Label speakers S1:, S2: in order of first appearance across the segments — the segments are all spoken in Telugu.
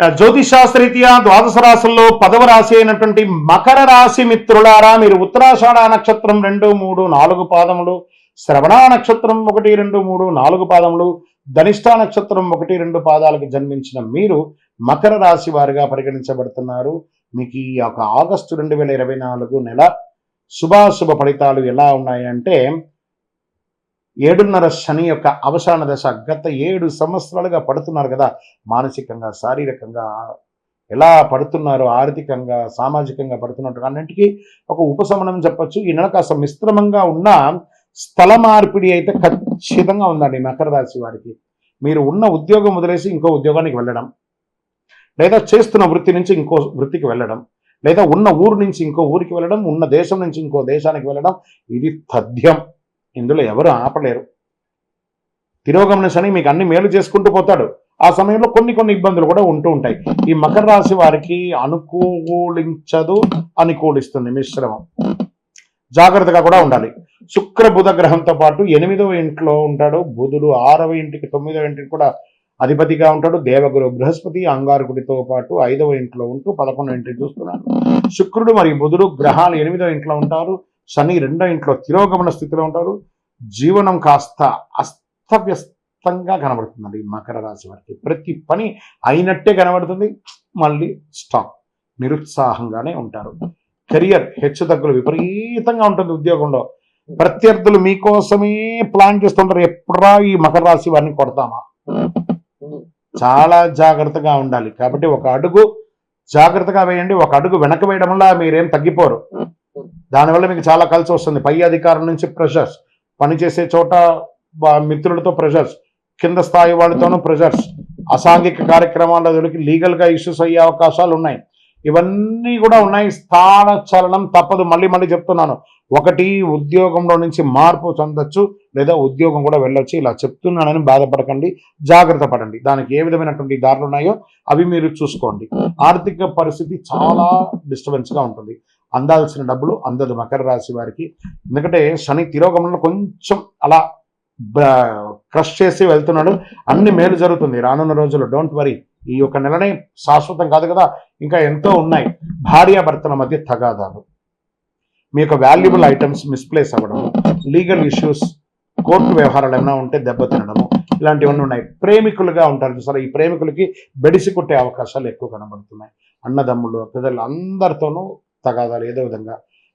S1: జ్యోతిషాస్త్రరీత్యా ద్వాదశ రాశుల్లో పదవ రాశి అయినటువంటి మకర రాశి మిత్రులారా మీరు ఉత్తరాషాఢ నక్షత్రం రెండు మూడు నాలుగు పాదములు శ్రవణ నక్షత్రం ఒకటి రెండు మూడు నాలుగు పాదములు ధనిష్ట నక్షత్రం ఒకటి రెండు పాదాలకు జన్మించిన మీరు మకర రాశి వారిగా పరిగణించబడుతున్నారు. మీకు ఈ యొక్క ఆగస్టు రెండు వేల ఇరవై నాలుగు నెల శుభాశుభ ఫలితాలు ఎలా ఉన్నాయంటే ఏడున్నర శని యొక్క అవసాన దశ. గత ఏడు సంవత్సరాలుగా పడుతున్నారు కదా. మానసికంగా శారీరకంగా ఎలా పడుతున్నారు ఆర్థికంగా సామాజికంగా పడుతున్నట్టు అన్నింటికీ ఒక ఉపశమనం చెప్పచ్చు. ఈ నెల కాస్త మిశ్రమంగా ఉన్న స్థల మార్పిడి అయితే ఖచ్చితంగా ఉందండి మకర రాశి వారికి. మీరు ఉన్న ఉద్యోగం వదిలేసి ఇంకో ఉద్యోగానికి వెళ్ళడం. లేదా చేస్తున్న వృత్తి నుంచి ఇంకో వృత్తికి వెళ్ళడం. లేదా ఉన్న ఊరు నుంచి ఇంకో ఊరికి వెళ్ళడం. ఉన్న దేశం నుంచి ఇంకో దేశానికి వెళ్ళడం. ఇది తథ్యం. ఇందులో ఎవరు ఆపలేరు. తిరోగమన శని మీకు అన్ని మేలు చేసుకుంటూ పోతాడు. ఆ సమయంలో కొన్ని కొన్ని ఇబ్బందులు కూడా ఉంటూ ఉంటాయి. ఈ మకర రాశి వారికి అనుకూలించదు అనుకూలిస్తుంది మిశ్రమం. జాగ్రత్తగా కూడా ఉండాలి. శుక్ర బుధ గ్రహంతో పాటు ఎనిమిదవ ఇంట్లో ఉంటాడు. బుధుడు ఆరవ ఇంటికి తొమ్మిదవ ఇంటికి కూడా అధిపతిగా ఉంటాడు. దేవగురు బృహస్పతి అంగారకుడితో పాటు ఐదవ ఇంట్లో ఉంటూ పదకొండవ ఇంటిని చూస్తున్నాడు శుక్రుడు మరియు బుధుడు గ్రహాలు ఎనిమిదవ ఇంట్లో ఉంటారు. శని రెండో ఇంట్లో తిరోగమన స్థితిలో ఉంటారు. జీవనం కాస్త అస్తవ్యస్తంగా కనబడుతుందండి మకర రాశి వారికి. ప్రతి పని అయినట్టే కనబడుతుంది. మళ్ళీ స్టాప్. నిరుత్సాహంగానే ఉంటారు. కెరియర్ హెచ్చు తగ్గులు విపరీతంగా ఉంటుంది ఉద్యోగంలో. ప్రత్యర్థులు మీకోసమే ప్లాన్ చేస్తుంటారు. ఎప్పుడా ఈ మకర రాశి వారిని కొడతామా? చాలా జాగ్రత్తగా ఉండాలి. కాబట్టి ఒక అడుగు జాగ్రత్తగా వేయండి. ఒక అడుగు వెనక వేయడం వల్ల మీరేం తగ్గిపోరు. దానివల్ల మీకు చాలా కలిసి వస్తుంది. పై అధికారం నుంచి ప్రెషర్స్ పనిచేసే చోట మిత్రులతో ప్రెషర్స్ కింద స్థాయి వాళ్ళతోనూ ప్రెషర్స్ అసాంఘిక కార్యక్రమాల దొరికి లీగల్గా ఇష్యూస్ అయ్యే అవకాశాలు ఉన్నాయి ఇవన్నీ కూడా ఉన్నాయి. స్థాన చలనం తప్పదు. మళ్ళీ మళ్ళీ చెప్తున్నాను. ఒకటి ఉద్యోగంలో నుంచి మార్పు చెందొచ్చు లేదా ఉద్యోగం కూడా వెళ్ళొచ్చు. ఇలా చెప్తున్నానని బాధపడకండి. జాగ్రత్త పడండి. దానికి ఏ విధమైనటువంటి దారులు ఉన్నాయో అవి మీరు చూసుకోండి. ఆర్థిక పరిస్థితి చాలా డిస్టర్బెన్స్గా ఉంటుంది. అందాల్సిన డబ్బులు అందదు మకర రాశి వారికి. ఎందుకంటే శని తిరోగమనంలో కొంచెం అలా క్రష్ చేసి వెళ్తున్నాడు. అన్ని మేలు జరుగుతుంది. రానున్న రోజుల్లో డోంట్ వరీ. ఈ యొక్క నెలనే శాశ్వతం కాదు కదా. ఇంకా ఎంతో ఉన్నాయి. భార్యాభర్తల మధ్య తగాదాలు. మీ యొక్క వాల్యుబుల్ ఐటమ్స్ మిస్ప్లేస్ అవ్వడం. లీగల్ ఇష్యూస్ కోర్టు వ్యవహారాలు ఏమైనా ఉంటే దెబ్బతినడము ఇలాంటివన్నీ ఉన్నాయి. ప్రేమికులుగా ఉంటారు సరే ఈ ప్రేమికులకి బెడిసి కొట్టే అవకాశాలు ఎక్కువ కనబడుతున్నాయి. అన్నదమ్ములు పిల్లలు అందరితోనూ తగాదాలు ఏదో విధంగా.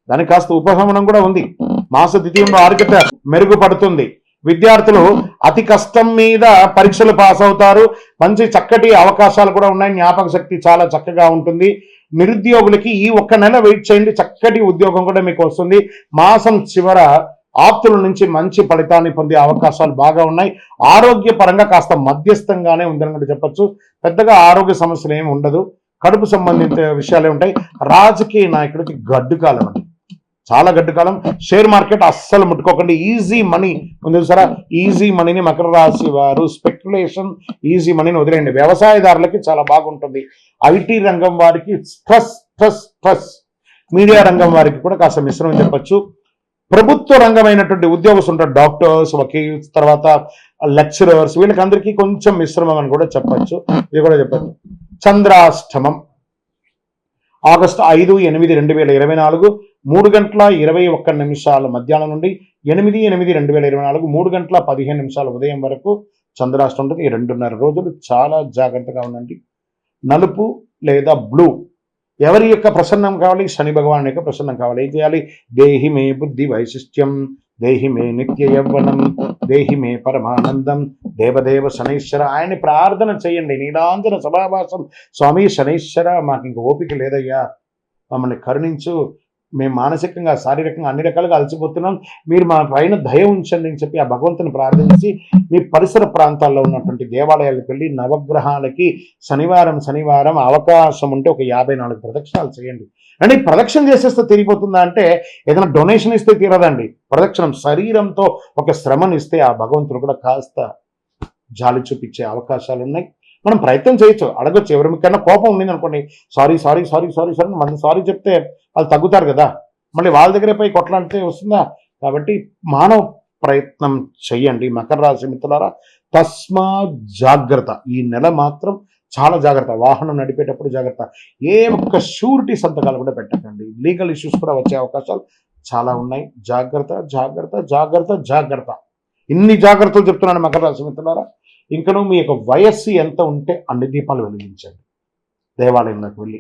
S1: దానికి కాస్త ఉపశమనం కూడా ఉంది. మాస ద్వితీయంలో ఆరోగ్యత మెరుగుపడుతుంది. విద్యార్థులు అతి కష్టం మీద పరీక్షలు పాస్ అవుతారు. మంచి చక్కటి అవకాశాలు కూడా ఉన్నాయి. జ్ఞాపక శక్తి చాలా చక్కగా ఉంటుంది. నిరుద్యోగులకి ఈ ఒక్క నెల వెయిట్ చేయండి. చక్కటి ఉద్యోగం కూడా మీకు వస్తుంది. మాసం చివర ఆప్తుల నుంచి మంచి ఫలితాన్ని పొందే అవకాశాలు బాగా ఉన్నాయి. ఆరోగ్యపరంగా కాస్త మధ్యస్థంగానే ఉందని కూడా చెప్పొచ్చు. పెద్దగా ఆరోగ్య సమస్యలు ఏమి ఉండదు. కడుపు సంబంధిత విషయాలే ఉంటాయి. రాజకీయ నాయకుడికి గడ్డు కాలం అండి. చాలా గడ్డు కాలం. షేర్ మార్కెట్ అస్సలు ముట్టుకోకండి. ఈజీ మనీ ఉంది సరే ఈజీ మనీని మకర రాశి వారు స్పెక్యులేషన్ ఈజీ మనీని వదిలేయండి. వ్యవసాయదారులకి చాలా బాగుంటుంది. ఐటీ రంగం వారికి స్ట్రెస్ స్ట్రెస్ స్ట్రెస్. మీడియా రంగం వారికి కూడా కాస్త మిశ్రమం చెప్పొచ్చు. ప్రభుత్వ రంగమైనటువంటి ఉద్యోగస్తులు ఉంటారు. డాక్టర్స్ వకీల్స్ తర్వాత లెక్చరర్స్. వీళ్ళకి అందరికీ కొంచెం మిశ్రమం అని కూడా చెప్పొచ్చు. ఇది కూడా చెప్పచ్చు. చంద్రాష్టమం. ఆగస్టు ఐదు ఎనిమిది రెండు వేల ఇరవై నాలుగు మూడు గంటల ఇరవై ఒక్క నిమిషాల మధ్యాహ్నం నుండి ఎనిమిది ఎనిమిది రెండు వేల ఇరవై నాలుగు మూడు గంటల పదిహేను నిమిషాల ఉదయం వరకు చంద్రాష్టం ఉంటుంది ఈ రెండున్నర రోజులు చాలా జాగ్రత్తగా ఉండండి. నలుపు లేదా బ్లూ. ఎవరి యొక్క ప్రసన్నం కావాలి? శని భగవాన్ యొక్క ప్రసన్నం కావాలి. ఏం చేయాలి? దేహి మే బుద్ధి వైశిష్ట్యం దేహి మే నిత్య యవ్వనం దేహి మే పరమానందం దేవదేవ శనైశ్వర ఆయన్ని ప్రార్థన చేయండి. నీలాంజన సభావాసం. స్వామి శనైశ్వర మాకు ఇంక ఓపిక లేదయ్యా. మమ్మల్ని కరుణించు. మేము మానసికంగా శారీరకంగా అన్ని రకాలుగా అలసిపోతున్నాం. మీరు మా పైన దయ ఉంచండి అని చెప్పి ఆ భగవంతుని ప్రార్థించి మీ పరిసర ప్రాంతాల్లో ఉన్నటువంటి దేవాలయాలకు వెళ్ళి నవగ్రహాలకి శనివారం శనివారం అవకాశం ఉంటే ఒక యాభై నాలుగు ప్రదక్షిణాలు చేయండి. అంటే ప్రదక్షిణ చేసేస్తే తిరిగిపోతుందా అంటే ఏదైనా డొనేషన్ ఇస్తే తీరదండి. ప్రదక్షిణం శరీరంతో ఒక శ్రమను ఇస్తే ఆ భగవంతుడు కూడా కాస్త జాలి చూపించే అవకాశాలు ఉన్నాయి మనం ప్రయత్నం చేయొచ్చు. అడగచ్చు. ఎవరికైనా కోపం ఉంది అనుకోండి sorry sorry sorry sorry sorry మనం సారీ చెప్తే వాళ్ళు తగ్గుతారు కదా. మళ్ళీ వాళ్ళ దగ్గరే పోయి కొట్లాడితే వస్తుందా? కాబట్టి మానవ ప్రయత్నం చెయ్యండి. మకర రాశి మిత్రులారా తస్మా జాగ్రత్త. ఈ నెల మాత్రం చాలా జాగ్రత్త. వాహనం నడిపేటప్పుడు జాగ్రత్త. ఏ ఒక్క షూరిటీ సంతకాలు కూడా పెట్టకండి. లీగల్ ఇష్యూస్ కూడా వచ్చే అవకాశాలు చాలా ఉన్నాయి. జాగ్రత్త జాగ్రత్త జాగ్రత్త జాగ్రత్త. ఇన్ని జాగ్రత్తలు చెప్తున్నాను మకర రాశి మిత్రులారా. ఇంకను మీ యొక్క వయస్సు ఎంత ఉంటే అన్ని దీపాలు వెలిగించండి. దేవాలయంలోకి వెళ్ళి